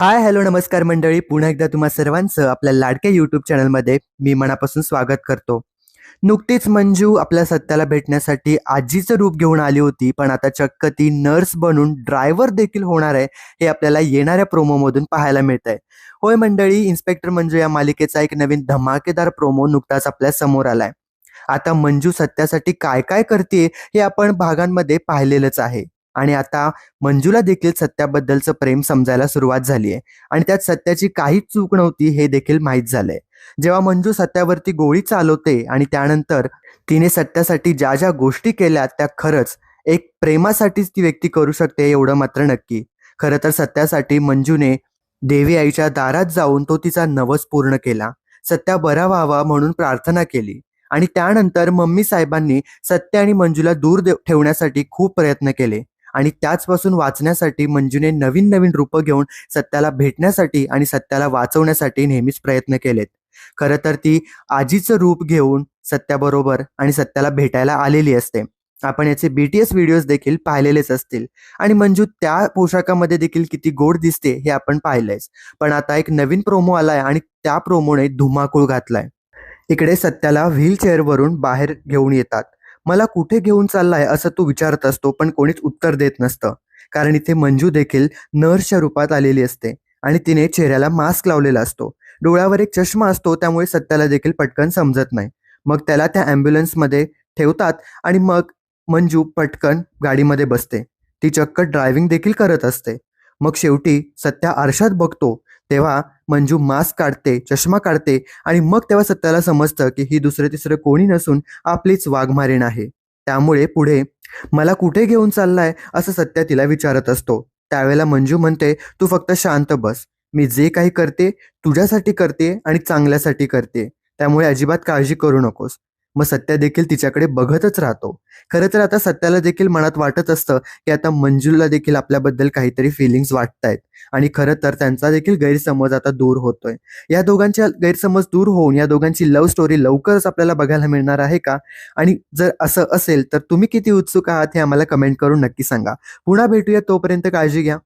Hi hello नमस्कार मंडळी. पुन्हा एकदा तुम्हा सर्वांचं आपल्या लाडक्या युट्यूब चॅनलमध्ये मी मनापासून स्वागत करतो. नुकतीच मंजू आपल्या सत्याला भेटण्यासाठी आजीचं रूप घेऊन आली होती पण आता चक्क ती नर्स बनून ड्रायव्हर देखील होणार आहे हे आपल्याला येणाऱ्या प्रोमोमधून पाहायला मिळत आहे होय मंडळी इन्स्पेक्टर मंजू या मालिकेचा एक नवीन धमाकेदार प्रोमो नुकताच आपल्यासमोर आलाय. आता मंजू सत्यासाठी काय काय करते हे आपण भागांमध्ये पाहिलेलंच आहे. आणि आता मंजूला देखील सत्याबद्दलचं प्रेम समजायला सुरुवात झाली आहे आणि त्यात सत्याची काहीच चूक नव्हती हे देखील माहीत झालंय. जेव्हा मंजू सत्यावरती गोळी चालवते आणि त्यानंतर तिने सत्यासाठी ज्या ज्या गोष्टी केल्या त्या खरंच एक प्रेमासाठीच ती व्यक्ती करू शकते एवढं मात्र नक्की. खरं तर सत्यासाठी मंजूने देवी आईच्या दारात जाऊन तो तिचा नवस पूर्ण केला. सत्या बरा व्हावा म्हणून प्रार्थना केली. आणि त्यानंतर मम्मी साहेबांनी सत्य आणि मंजूला दूर ठेवण्यासाठी खूप प्रयत्न केले. आणि त्याचपासून वाचण्यासाठी मंजूने नवीन नवीन रूपं घेऊन सत्याला भेटण्यासाठी आणि सत्याला वाचवण्यासाठी नेहमीच प्रयत्न केलेत. खरं तर ती आजीचं रूप घेऊन सत्याबरोबर आणि सत्याला भेटायला आलेली असते. आपण याचे बीटीएस व्हिडिओज देखील पाहिलेलेच असतील. आणि मंजू त्या पोशाखामध्ये देखील किती गोड दिसते हे आपण पाहिलंयच. पण आता एक नवीन प्रोमो आलाय आणि त्या प्रोमोने धुमाकूळ घातलाय. इकडे सत्याला व्हील चेअरवरून बाहेर घेऊन येतात. मला कुठे घेऊन चाललाय असं तू विचारत असतो पण कोणीच उत्तर देत नसतं. कारण इथे मंजू देखील नर्सच्या रूपात आलेली असते आणि तिने चेहऱ्याला मास्क लावलेला असतो. डोळ्यावर एक चष्मा असतो त्यामुळे सत्याला देखील पटकन समजत नाही. मग त्याला त्या ॲम्ब्युलन्समध्ये ठेवतात आणि मग मंजू पटकन गाडीमध्ये बसते. ती चक्क ड्रायव्हिंग देखील करत असते. मग शेवटी सत्या आरशात बघतो तेव्हा मंजू मास्क काढते चष्मा काढते आणि मग तेव्हा सत्याला समजतं की ही दुसरं तिसरं कोणी नसून आपलीच वाघमारीण आहे. त्यामुळे पुढे मला कुठे घेऊन चाललाय? असं सत्या तिला विचारत असतो. त्यावेळेला मंजू म्हणते तू फक्त शांत बस. मी जे काही करते तुझ्यासाठी करते आणि चांगल्यासाठी करते. त्यामुळे अजिबात काळजी करू नकोस. मग सत्या देखील तिच्याकडे बघतच राहतो. खरं तर आता सत्याला देखील मनात वाटत असतं की आता मंजूला देखील आपल्याबद्दल काहीतरी फिलिंग्स वाटतायत. आणि खरं तर त्यांचा देखील गैरसमज आता दूर होतोय. या दोघांच्या गैरसमज दूर होऊन या दोघांची लव्ह स्टोरी लवकरच आपल्याला बघायला मिळणार आहे का? आणि जर असं असेल तर तुम्ही किती उत्सुक आहात हे आम्हाला कमेंट करून नक्की सांगा. पुन्हा भेटूया तोपर्यंत काळजी घ्या.